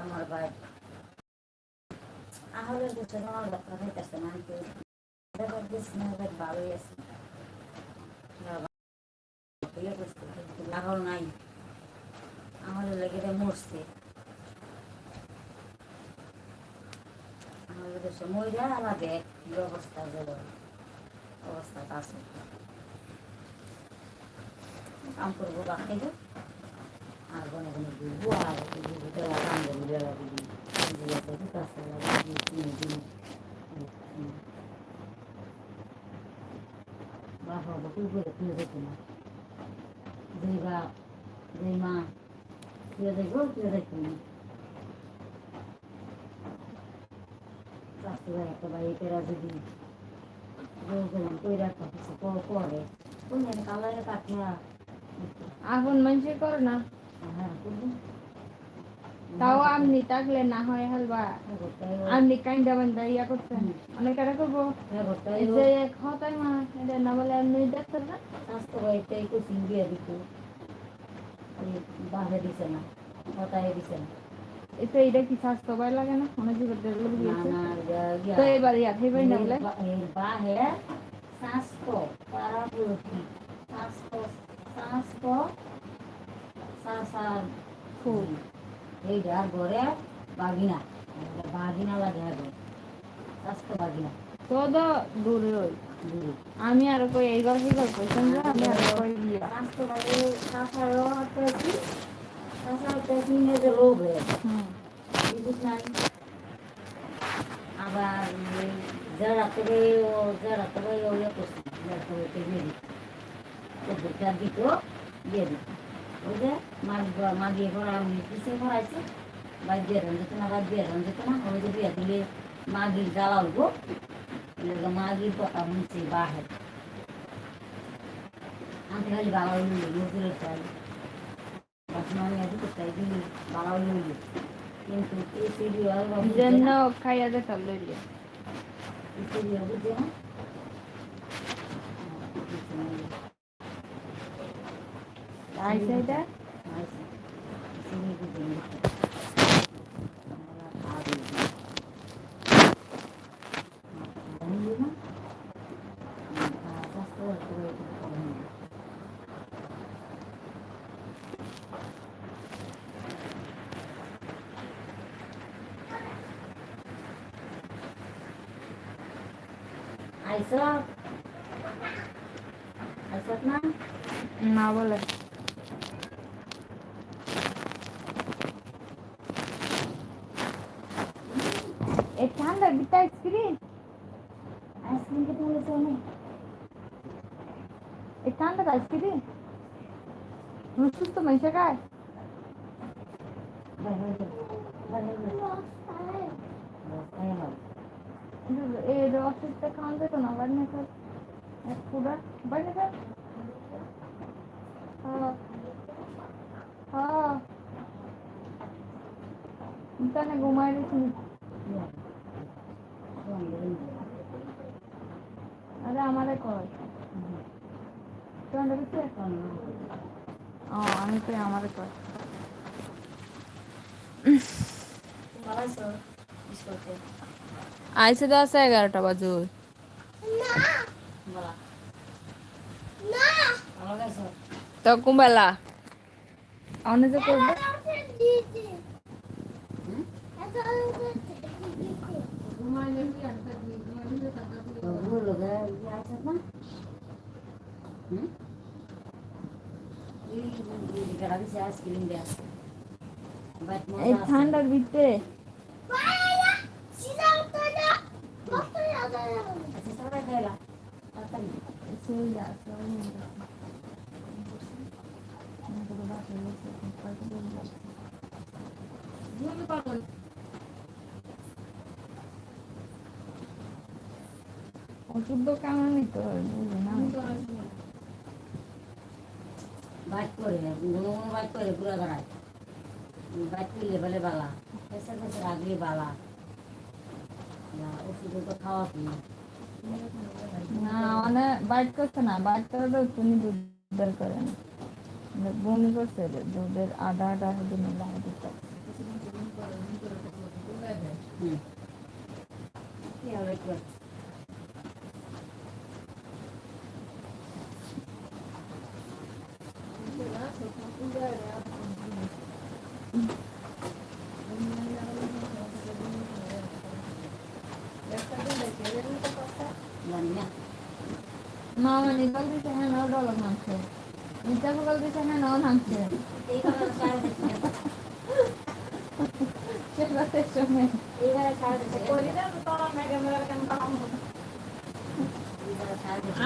আমার ভাই। আহলে দুটো আমার কথা হইতেছে না দেখ ভালোই আছে। লাগাও নাই। আমাদের লেগে মরছে। আমাদের দেশে মহিলা আলাদা কি অবস্থা গেল অবস্থা আছে। কাম করব বা খাইব আর গনে গনে ঘুরবো আর কাম করব বেলা দিবি দিয়ে দুটো আছে লাগিয়ে কিনে দিন বাবা বকুল করে তুলে দেখি না দুই বাপ দুই মা তুলে দেখব তুলে দেখি না স্বাস্থ্য একটা ভাই যদি গেলাম কইরা কিছু করে কোন জানি কালারে কাটিয়া এখন মানুষের করে না। তাও আপনি থাকলে না হয় হালবা। আপনি কাইন্ডা বান্দা ইয়া করছেন অনেক এটা করব। এই যে খতাই মা এটা না বলে আপনি দেখতেন না। স্বাস্থ্য ভাইটাই কোচিং দিয়ে দিত। বাহে দিছে না হতায় দিছে না। এতে এটা কি স্বাস্থ্য ভয় লাগে না? অনেক জীবন লোক না দিয়েছে না ইয়া- তো ইয়া- এবার ইয়া থেবেই না বলে? এর বাহে স্বাস্থ্য পারাপুরতি স্বাস্থ্য স্বাস্থ্য সাসার খুব। এইটা ঘরে বাগিনা। বাগিনা লাগে হবে স্বাস্থ্য বাগিনা। তো তো দূরে ওই। আমি আর কই এইবার সেইবার কইছেন যে আমি আর কই ইয়া স্বাস্থ্য বাগে সাসারও একটা কি সাসার একটা কি যে রোগ হয়ে হুম। নাই? আবার ওই যারা তবে ও যারা তবে ও ইয়ে করছে। যারা ওকে দিয়ে দিত দিত দিয়ে দিত ওই যে মাগ মাগিয়ে করা আমি পিছিয়ে করাইছে বাদ দিয়ে রান যেত না বাদ দিয়ে রান যেত না ওই যে বিয়ে দিলে মাগির জ্বালা উঠবো। মাগির কথা শুনছে বাহের আমি খালি বালা উঠলি নজরের চাই। বাসনা আমি আজ কোথায় দিলি বালা উঠলি কিন্তু এই সিরিয়াল যেন খাইয়া যেতাম লইলে সিরিয়াল বুঝছে না। আইসা এটা আইসা আইসা না না বলে এই ঠান্ডা বিটা আইসক্রিম আইসক্রিম খেতে বলেছে অনেক এই ঠান্ডা আইসক্রিম সুস্থ মানুষ খায় এই রসটা খাওয়া যেত না বাড়ি খার এক পুরা বাড়ি খার হ্যাঁ হ্যাঁ তাহলে ঘুমাই দিচ্ছি আরে আমারে কয় তোমার দিচ্ছে ও, আমি তো আমারে কয় আইসে দশ এগারোটা বাজে তো কুম্বেলা। অনে যে করবে। এই ঠান্ডার ভিতরে ওষুধ দোকান আমি তো বাইক করে কোনো কোনো বাইক করে পুরা গাড়ায় বাইক করলে বলে বালা পেশা পেশা রাখলে বালা। ওষুধ তো খাওয়া কি? না মানে বাইট করছে না বাইট করে তো তুমি দুধ বের করে না বমি করছে দুধের আধা আধা দিন লাগে হুম। কি হবে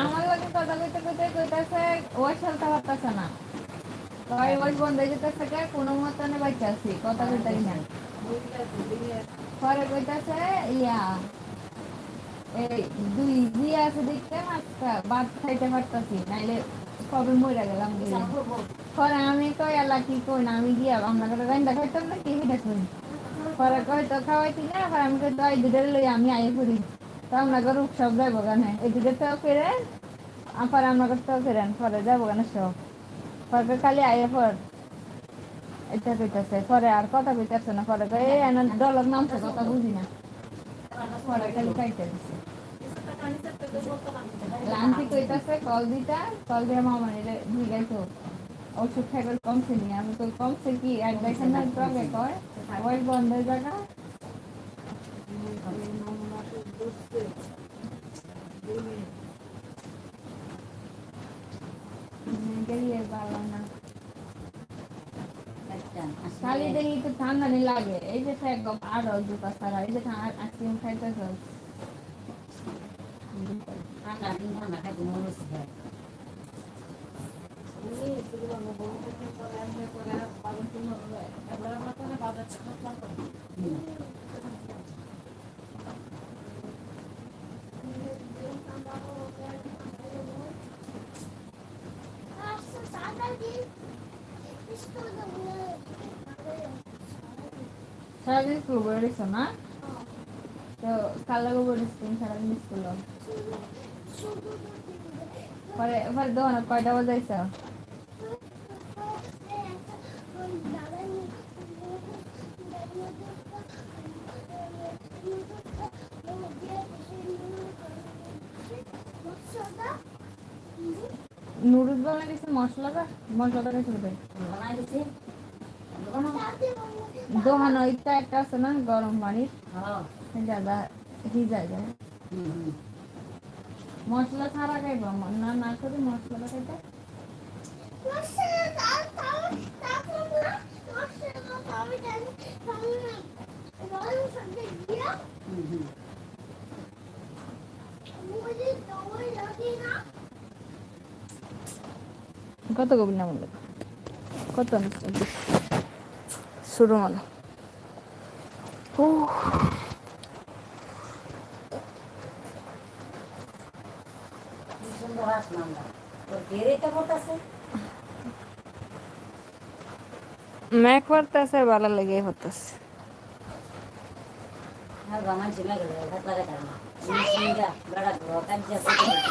আমার কথা কইতে কইতে কইতাছে ওই চলতে পারতাছে না। তাই ওই বন্ধ হয়ে যেতেছে কে কোনো মতনে বাচ্চা আছি, কথা কইতাই না। পরে কইতাছে, ইয়া দুই দিয়ে আছে দেখতে, মাছটা ভাত খাইতে পারতাছি, নাইলে কবে মরে গেলাম পরে আমি কই, আল্লাহ কি কই না আমি গিয়া আমরা করে রান্না খাইতাম না কি এটা কই পরে কই, তো খাওয়াইতি না পরে আমি কই, তো এই দুধের লই আমি আই করি। তো আমরা করে উৎসব যাইব গানে এই দুধের তো ফেরেন পরে আমরা করতে ফেরেন, পরে যাব গানে সব? পরে খালি আইয়ে পর। এটা কইতাছে, পরে আর কথা কইতাছে না, পরে কই এই এনা ডলক নামছে কথা বুঝি না। পরে খালি খাইতে দিছে। লান্তি কইতাছে, কল দিতা, কল দিয়ে মামা নিলে ভিগাইতো ওষুধ খাইবে কমছে নি? আমি তো কমছে কি? এক দেখেন না আগে কয়, ওই বন্ধের জায়গা। গেলিয়ে পারলাম না খালি দেখি তো ঠান্ডা নি লাগে এই যে একদম আরও জুতা সারা এই যে আইসক্রিম খাইতেছে ঠান্ডা ঠান্ডা খাইতে মনে হচ্ছে সারাদিন স্কুল বেরিয়েছ না তো কালো বেরিয়েছি সারাদিন স্কুল পরে পরে দোকানে কয়টা বাজাইছ নুডলস বানাই দিছে মশলাটা মশলাটা দেবে বানাই দিছে দোকান ওইটা একটা আছে না গরম পানির। হ্যাঁ। দাদা ভিজাই যায়। হুম হুম। মশলা ছাড়া খাইব না না করে মশলাটা খাইতে। কত বলল কত? শুরু মানো ও কি সুন্দর আসলাম তোর বেরেটা করতেছে ম্যাক করতেছে ভালো লেগে হতেছে হ্যাঁ বামান চলে গেল হাত লাগা তার না সিঙ্গা বড়া গো কাঞ্জা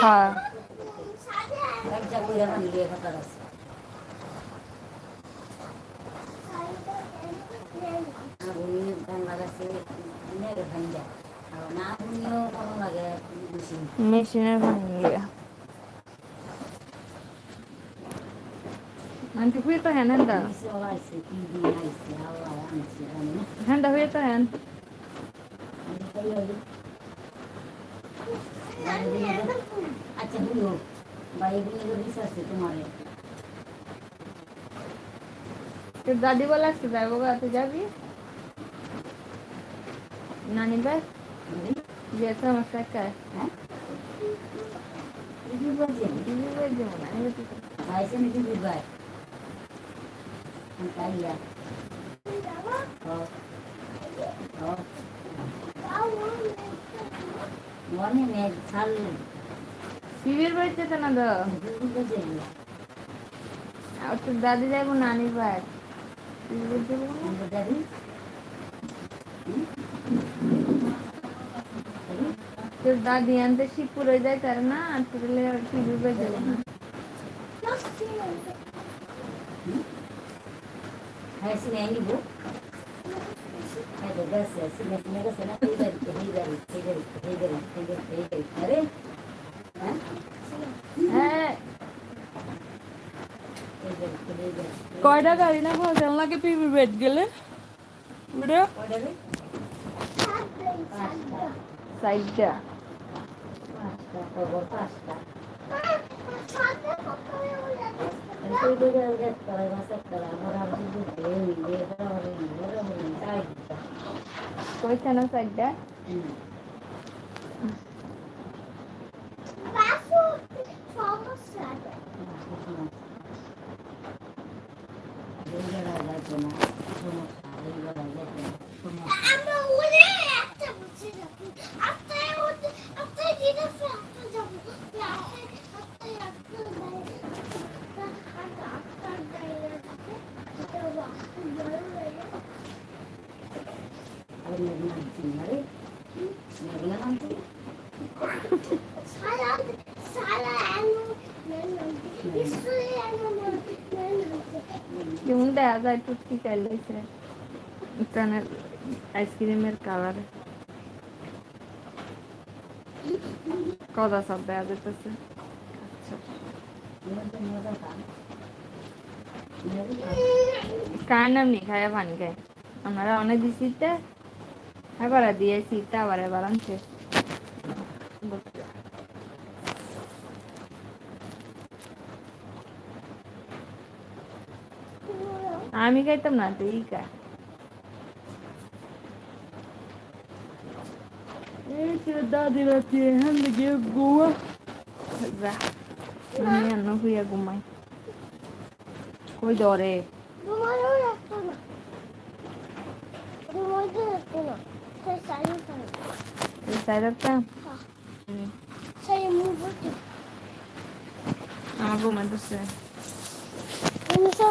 হ্যাঁ কাঞ্জা কইরা মান লিয়ে কথা আছে আগুনি ধান লাগাছে নেগে ভাঙ্গা আর না আগুনিও কোনো লাগে বেশি মেশিনের লিয়ে আন্টি তো হ্যান হ্যান্ডা হ্যান্ডা হয়ে তো হ্যান আচ্ছা দাদি বলে যাব গা তুই যাবি নানি ভাই যেতে আমার সাথে হ্যাঁ কি বলছি দিদি ভাই যাব নানি ভাই তুই আইছে নাকি বুঝবাই তাইয়া ও ও মনে মে ছাল শিবির বাড়িতে তো না তো? আর তোর দাদি যাব নানি ভাই? তুই বলতে পারব না? আমরা দাদি তোর দাদি আনতে শিবপুরে যায় তার না আর তোর যাব না হ্যাঁ না হ্যাঁ? গাড়ি কয়টা গাড়ি না ভাজাল লাগে পিবি বেড গেলে। সাইডটা খবর পাঁচটা মাসে করে আমার বরাবর তাই কইছে না সাইডটা কেমন দেখা যায় টুটকি চাইল হয়েছে ইটানের আইসক্রিমের কালারে কদা সব দেখা যেতেছে কার নাম নেই? খায়া পানি খায় আমরা অনেক দিছি তে। এবার দিয়েছি তা, আবার এবার আনছে। আমি খাইতাম না, তুই খা। গোয়া যা আমি অন্য হইয়া ঘুমাই কই ডরে এই সাইডটা আমার ঘুমাইতেছে